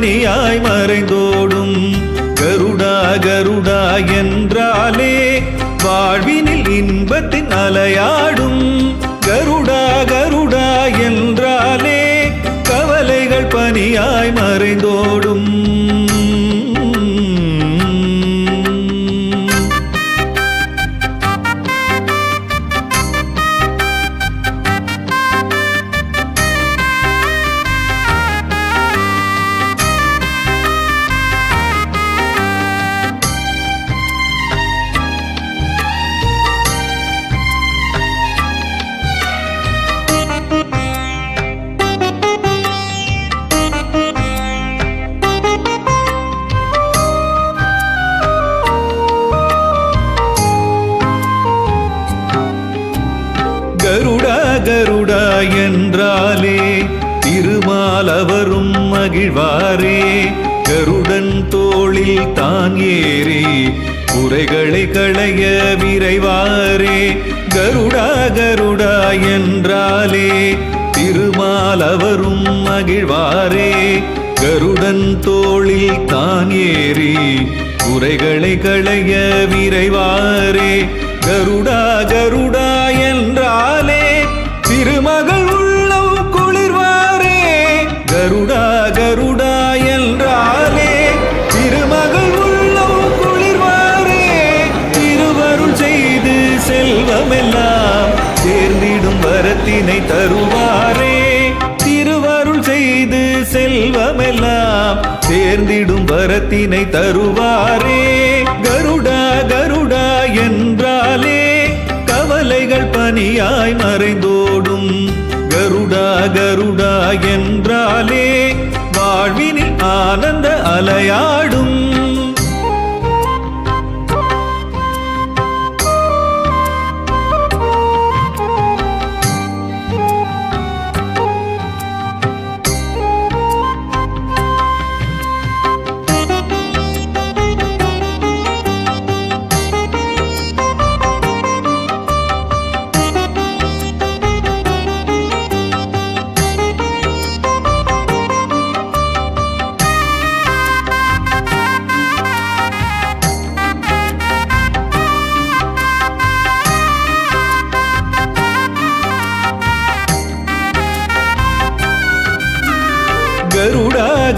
கவலைகள் பனியாய் மறைந்தோடும் கருடா கருடா என்றாலே வாழ்வினில் இன்பத்தின் அலையாடும் கருடா கருடா என்றாலே கவலைகள் பனியாய் மறைந்தோடும். கருடா கருடா என்றாலே திருமாலவரும் மகிழ்வாரே. கருடன் தோளில் தான் ஏறி குறைகளை களைய விரைவாரே. கருடா கருடா என்றாலே திருமாலவரும் மகிழ்வாரே. கருடன் தோளில் தான் ஏறி குறைகளை களைய விரைவாரே. கருடா கருடா என்றாலே திருமகள் உள்ளம் குளிர்வாரே. கருடா கருடா என்றாலே திருமகள் உள்ளம் குளிர்வாரே. திருவருள் செய்து செல்வமெல்லாம் சேர்ந்திடும் வரத்தினை தருவாரே. திருவருள் செய்து செல்வமெல்லாம் சேர்ந்திடும் வரத்தினை தருவாரே. மறைந்தோடும் கருடா கருடா என்றாலே வாழ்வினில் ஆனந்த அலையாடும்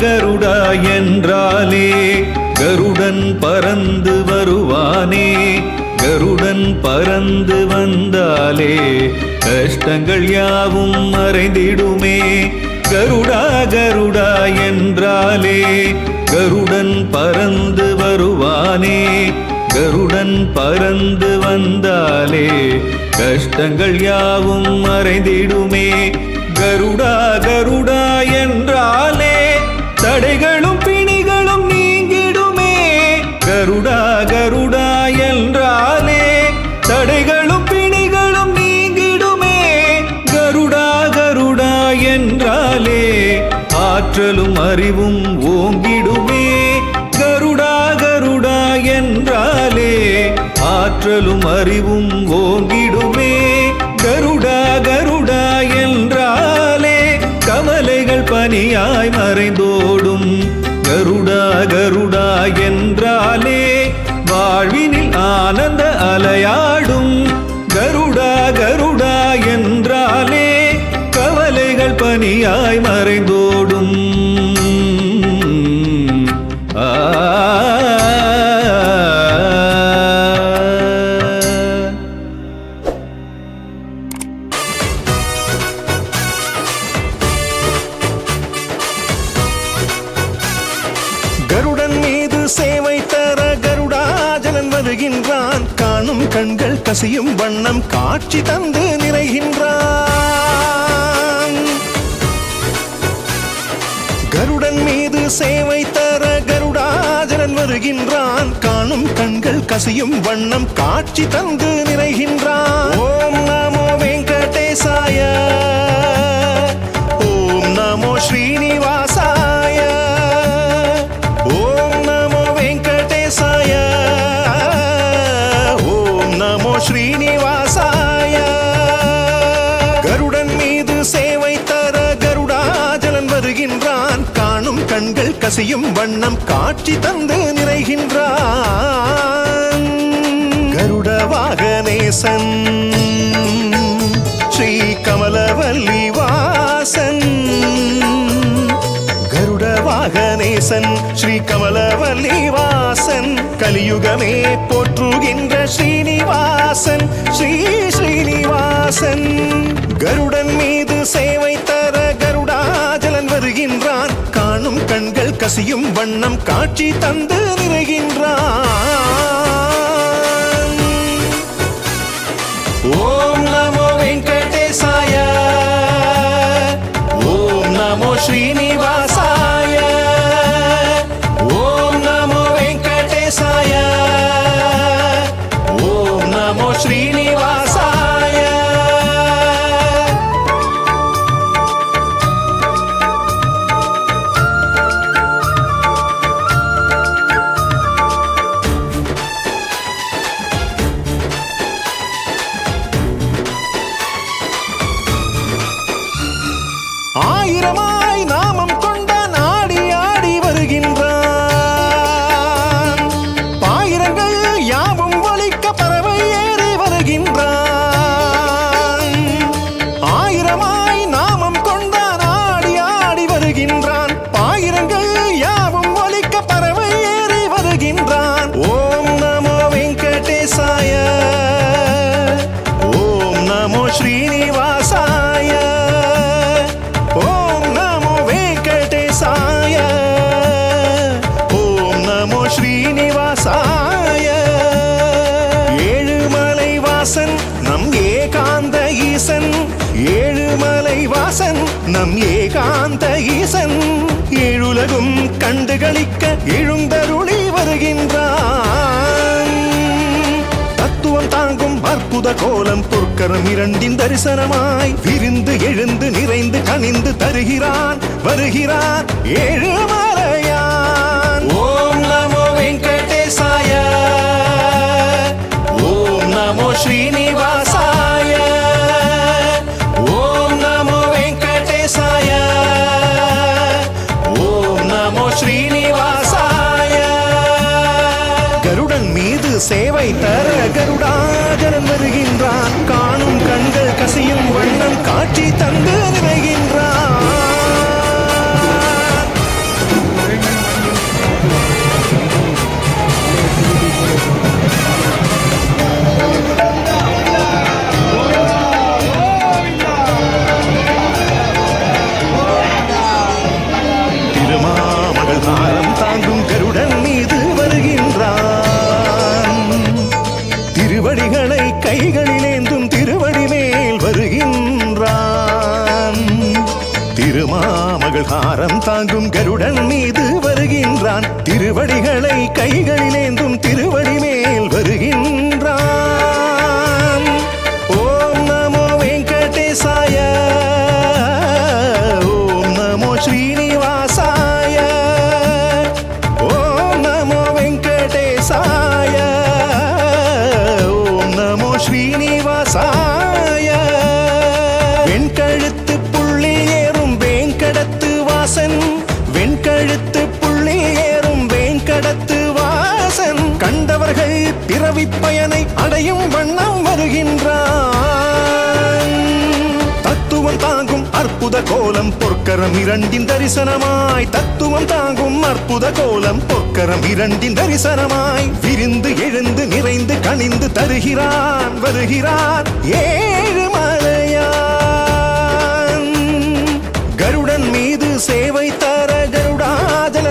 கருடா என்றாலே கருடன் பறந்து வருவானே கருடன் பறந்து வந்தாலே கஷ்டங்கள் யாவும் மறைந்திடுமே. கருடா கருடா என்றாலே கருடன் பறந்து வருவானே கருடன் பறந்து வந்தாலே கஷ்டங்கள் யாவும் மறைந்திடுமே. கருடா கருடா ஆற்றலும் அறிவும் ஓங்கிடுமே. கருடா கருடா என்றாலே ஆற்றலும் அறிவும் ஓங்கிடுமே. கருடா கருடா என்றாலே கவலைகள் பனியாய் மறைந்தோடும். கருடா கருடா என்றாலே வாழ்வினில் ஆனந்த அலையாடும். கருடா கருடா என்றாலே கவலைகள் பனியாய் மறைந்தோடும். கண்கள் கசியும் வண்ணம் காட்சி தந்து நிறைகின்றான். கருடன் மீது சேவை தர கருடாஜலன் வருகின்றான். காணும் கண்கள் கசியும் வண்ணம் காட்சி தந்து நிறைகின்றான். ஓம் கண்கள் கசியும் வண்ணம் காட்சி தந்து நிறைகின்றான். கருட வாகனேசன் ஸ்ரீ கமலவல்லி வாசன் கருட வாகனேசன் ஸ்ரீ கமலவல்லி வாசன் கலியுகமே போற்றுகின்ற ஸ்ரீனிவாசன் ஸ்ரீ ஸ்ரீனிவாசன். கருடன் மீது சேவை கசியும் வண்ணம் காட்சி தந்து நிறைகின்றான். நம் ஏகாந்த ஈசன். ஏழுலகும் கண்டுகளிக்க எழுந்தருளி வருகின்றான். தத்துவம் தாங்கும் அற்புத கோலம் பொற்கரம் இரண்டின் தரிசனமாய் விரிந்து எழுந்து நிறைந்து கனிந்து தருகிறான் வருகிறான் ஏழுமலையான் ஓம் நமோ வெங்கடேசாய. ஓம் நமோ ஸ்ரீனிவாசா சேவை தர கருடாஜனன் வருகின்றான். காணும் கண்கள் கசியும் வண்ணம் காட்சி தந்து திருமாமகள் தாங்கும் கருடன் மீது வருகின்றான். திருவடிகளை கைகளிலேந்தும் திருவடி பிறவி பயனை அடையும் வண்ணம் வருகின்றான். தத்துவம் தாங்கும் அற்புத கோலம் பொற்கரம் இரண்டின் தரிசனமாய். தத்துவம் தாங்கும் அற்புத கோலம் பொற்கரம் இரண்டின் தரிசனமாய். விரிந்து எழுந்து நிறைந்து கணிந்து தருகிறான் வருகிறார் ஏழு மலையா கருடன் மீது சேவை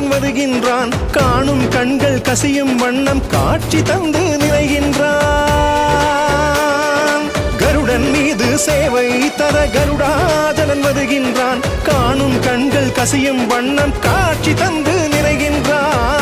தர வருகின்றான் காணும் கண்கள் கசியும் வண்ணம் காட்சி தந்து நிறைகின்றான் கருடன் மீது சேவை தர கருடாஜலன் வருகின்றான் காணும் கண்கள் கசியும் வண்ணம் காட்சி தந்து நிறைகின்றான்